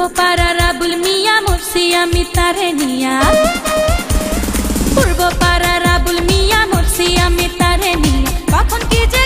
ঘুরবো পাড়া রাবুল মিয়া, মরছি আমি তারে নিয়া। ঘুরবো পাড়া রাবুল মিয়া, মরছি আমি তারে নিয়া। কখন কি যে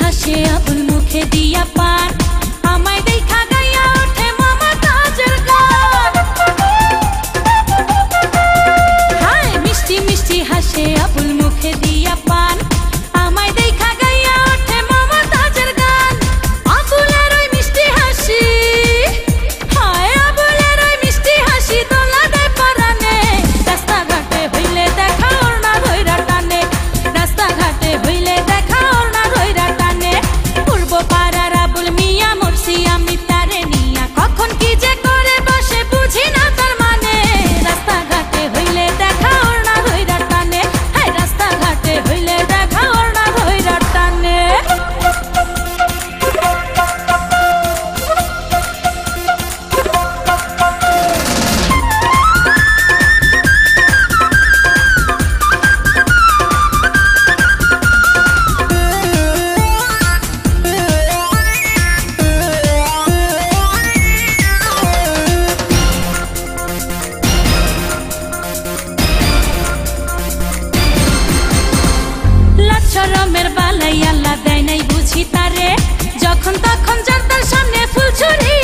হাসে আপন মুখে দিয়া পার চরমের বালাই আল্লাহ দেয় নাই বুঝি তারে। যখন তখন জানতার সামনে ফুল ছড়িয়ে